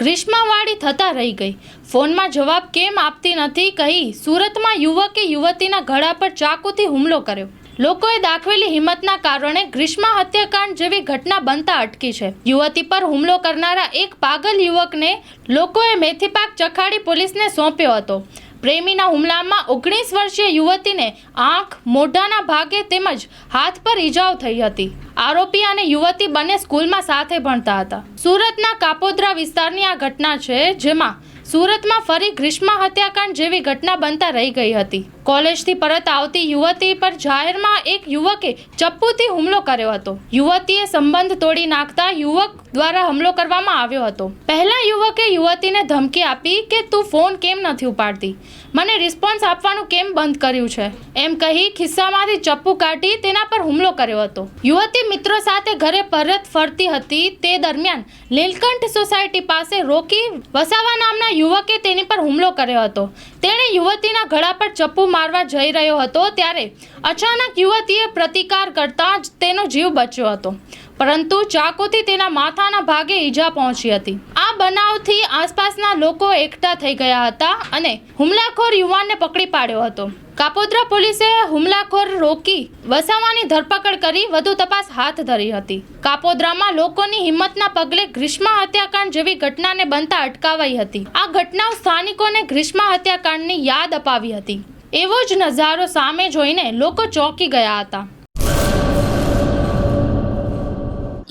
ગ્રીષ્માવાળી થતા રહી ગઈ. ફોનમાં જવાબ કેમ આપતી નથી કહી સુરતમાં યુવકે યુવતીના ગળા પર ચાકુથી હુમલો કર્યો. લોકોએ દાખવેલી હિંમતના કારણે ગ્રીષ્મા હત્યાકાંડ જેવી ઘટના બનતા અટકી છે. યુવતી પર હુમલો કરનારા એક પાગલ યુવકને લોકોએ મેથીપાક ચખાડી પોલીસને સોંપ્યો હતો. પ્રેમીના હુમલામાં ઓગણીસ વર્ષીય યુવતીને આંખ મોઢાના ભાગે તેમજ હાથ પર ઈજાઓ થઈ હતી. આરોપી અને યુવતી બંને સ્કૂલમાં સાથે ભણતા હતા. સુરતના કાપોદ્રા વિસ્તારની આ ઘટના છે, જેમાં સુરતમાં ફરી ગ્રીષ્મ હત્યાકાંડ જેવી ઘટના બનતા રહી ગઈ હતી. કોલેજથી પરત આવતી યુવતી પર જાહેરમાં એક યુવકે ચપ્પુથી હુમલો કર્યો હતો. યુવતીએ સંબંધ તોડી નાખતા યુવક દ્વારા હુમલો કરવામાં આવ્યો હતો. પહેલા યુવકે યુવતીને ધમકી આપી કે, તું ફોન કેમ નથી ઉપાડતી? મને રિસ્પોન્સ આપવાનું કેમ બંધ કર્યું છે? એમ કહી ખિસ્સામાંથી ચપ્પુ કાઢી તેના પર હુમલો કર્યો હતો. યુવતી મિત્રો સાથે ઘરે પરત ફરતી હતી. તે દરમિયાન લીલકંઠ સોસાયટી પાસે રોકી વસાવા નામના યુવકે તેની પર હુમલો કર્યો હતો. તેણે યુવતીના ગળા પર ચપ્પુ મારવા જઈ રહ્યો હતો, ત્યારે અચાનક યુવતીએ પ્રતિકાર કરતા જ તેનો જીવ બચ્યો હતો. પરંતુ ચાકુથી તેના માથાના ભાગે ઈજા પહોંચી હતી. આ બનાવથી આસપાસના લોકો એકઠા થઈ ગયા હતા અને હુમલાખોર યુવાનને પકડી પાડ્યો હતો. કાપોદ્રા પોલીસે હુમલાખોર રોકી વસાવાની ધરપકડ કરી વધુ તપાસ હાથ ધરી હતી. કાપોદ્રામાં લોકોની હિંમતના પગલે ગ્રીષ્મા હત્યાકાંડ જેવી ઘટનાને બનતા અટકાવાઈ હતી. આ ઘટનાઓ સ્થાનિકોને ગ્રીષ્મા હત્યાકાંડની યાદ અપાવી હતી. એવો જ નજારો સામે જોઈને લોકો ચોંકી ગયા હતા.